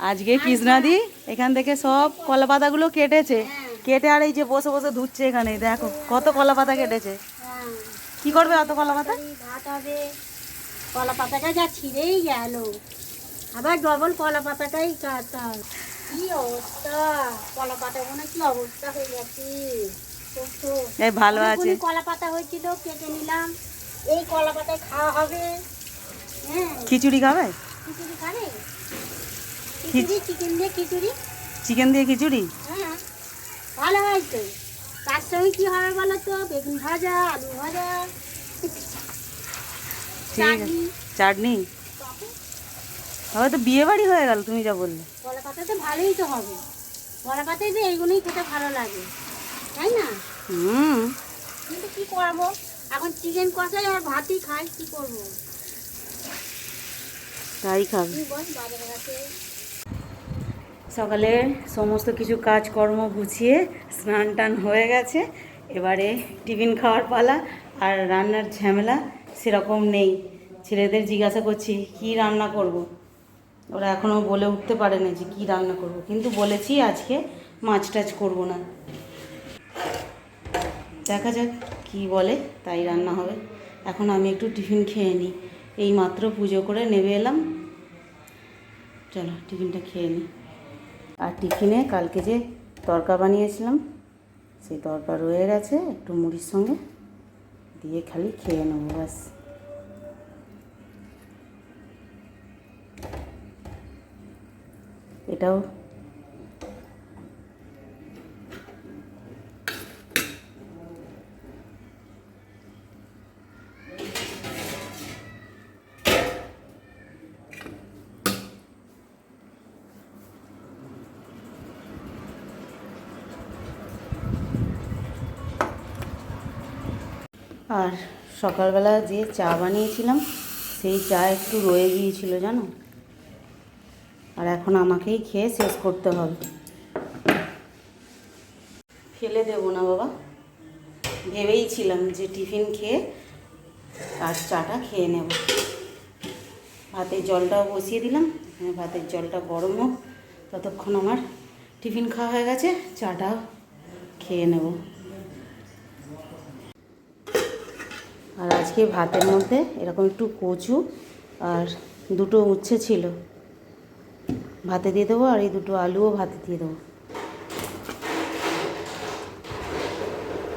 আজকে কৃষ্ণাদি এখান থেকে সব কলা পাতাগুলো কেটেছে। কেটে আর এই যে বসে বসে ধুচ্ছে এখানে দেখো কত কলা পাতা কেটেছে। কি করবে অত কলা পাতা এই ভাত হবে। কলা পাতাটা যা ছিঁড়েই গেল। আবার ডবল কলা পাতাটাই কাটা। কি অবস্থা? কলা পাতা মনে কি অবস্থা হয়ে গেছে। এই ভালো আছে অনেকগুলো কলা পাতা হয়েছিল কেটে নিলাম। এই কলা পাতায় খাওয়া হবে। হ্যাঁ। খিচুড়ি খাবে? খিচুড়ি খাবে? খিচুড়ি চিকেন দিয়ে খিচুড়ি। চিকেন দিয়ে খিচুড়ি? হ্যাঁ ভালো হয়েছে। তার সঙ্গে কি হবে বলো তো? বেগুন ভাজা আলু ভাজা ঠিক আছে। চাটনি। তবে তো বিয়ে বাড়ি হয়ে গেল তুমি যা বললে। কলা পাতাতে ভালোই তো হবে। কলা পাতায় তো এইগুলোই খেতে ভালো লাগে। তাই না? হুম। কিন্তু কি করব? এখন চিকেন কষাই আর ভাতই খাই কি করব? তাই খাবে তুই বল বাজারে কাছে সকালে সমস্ত কিছু কাজকর্ম গুছিয়ে স্নান টান হয়ে গেছে। এবারে টিফিন খাওয়ার পালা আর রান্নার ঝামেলা সেরকম নেই। ছেলেদের জিজ্ঞাসা করছি, কি রান্না করব। ওরা এখনও বলে উঠতে পারে না যে কী রান্না করব। কিন্তু বলেছি আজকে মাছ টাছ করব না। দেখা যাক কি বলে, তাই রান্না হবে। এখন আমি একটু টিফিন খেয়ে নিই। এই মাত্র পুজো করে নেবে এলাম। চলো, টিফিনটা খেয়ে নিই। আর টিফিনে কালকে যে তরকা বানিয়েছিলাম, সেই তরকা রয়ে গেছে, একটু মুড়ির সঙ্গে দিয়ে খালি খেয়ে নেব ব্যাস। এটাও আর সকালবেলা যে চা বানিয়েছিলাম, সেই চা একটু রয়ে গিয়েছিল, জানো? আর এখন আমাকেই খেয়ে শেষ করতে হবে। ফেলে দেবো না বাবা। ভেবেই ছিলাম যে টিফিন খেয়ে আর চাটা খেয়ে নেব। ভাতের জলটাও বসিয়ে দিলাম। এখানে ভাতের জলটা গরম হোক। ততক্ষণ আমার টিফিন খাওয়া হয়ে গেছে চাটাও খেয়ে নেব আর আজকে ভাতের মধ্যে এরকম একটু কচু আর দুটো উচ্ছে ছিল। ভাতে দিয়ে দেবো আর এই দুটো আলুও ভাতে দিয়ে দেবো।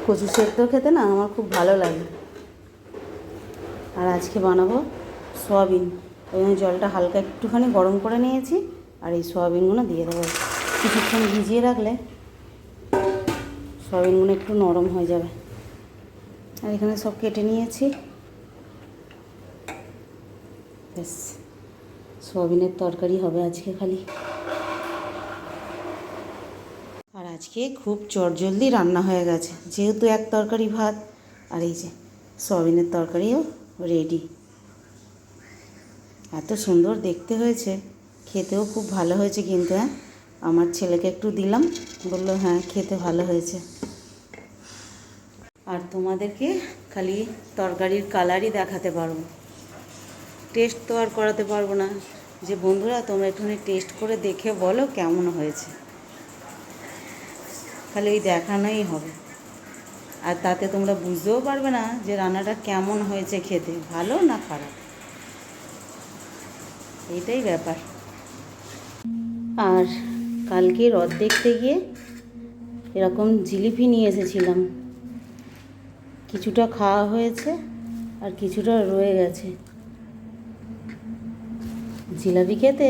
কচু সেদ্ধ খেতে না আমার খুব ভালো লাগে। আর আজকে বানাবো সয়াবিন। ওই জন্য জলটা হালকা একটুখানি গরম করে নিয়েছি আর এই সয়াবিনগুলো দিয়ে দেবো। কিছুক্ষণ ভিজিয়ে রাখলে সয়াবিনগুলো একটু নরম হয়ে যাবে। আর এখানে সব কেটে নিয়েছি। ব্যাস, সোয়াবিনের তরকারি হবে আজকে খালি। আর আজকে খুব চটজলদি রান্না হয়ে গেছে, যেহেতু এক তরকারি ভাত, আর এই যে সোয়াবিনের তরকারিও রেডি এত সুন্দর দেখতে হয়েছে, খেতেও খুব ভালো হয়েছে কিন্তু হ্যাঁ? আমার ছেলেকে একটু দিলাম, বলল হ্যাঁ খেতে ভালো হয়েছে। আর তোমাদেরকে খালি তরকারির কালারই দেখাতে পারব টেস্ট তো আর করাতে পারব না। যে বন্ধুরা, তোমরা একটুখানি টেস্ট করে দেখে বলো কেমন হয়েছে। খালি ওই দেখানোই হবে। আর তাতে তোমরা বুঝতেও পারবে না যে রান্নাটা কেমন হয়েছে খেতে, ভালো না খারাপ। এইটাই ব্যাপার। আর কালকে রথ দেখতে গিয়ে এরকম জিলিপি নিয়ে এসেছিলাম। কিছুটা খাওয়া হয়েছে আর কিছুটা রয়ে গেছে। জিলাপি খেতে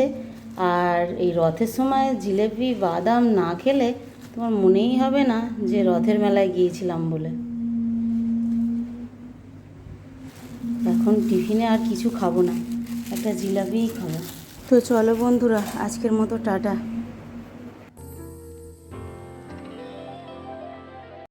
আর এই রথের সময় জিলেপি, বাদাম না খেলে তোমার মনেই হবে না যে রথের মেলায় গিয়েছিলাম বলে। এখন টিফিনে আর কিছু খাব না, একটা জিলাপিই খাব। তো চলো বন্ধুরা, আজকের মতো টাটা।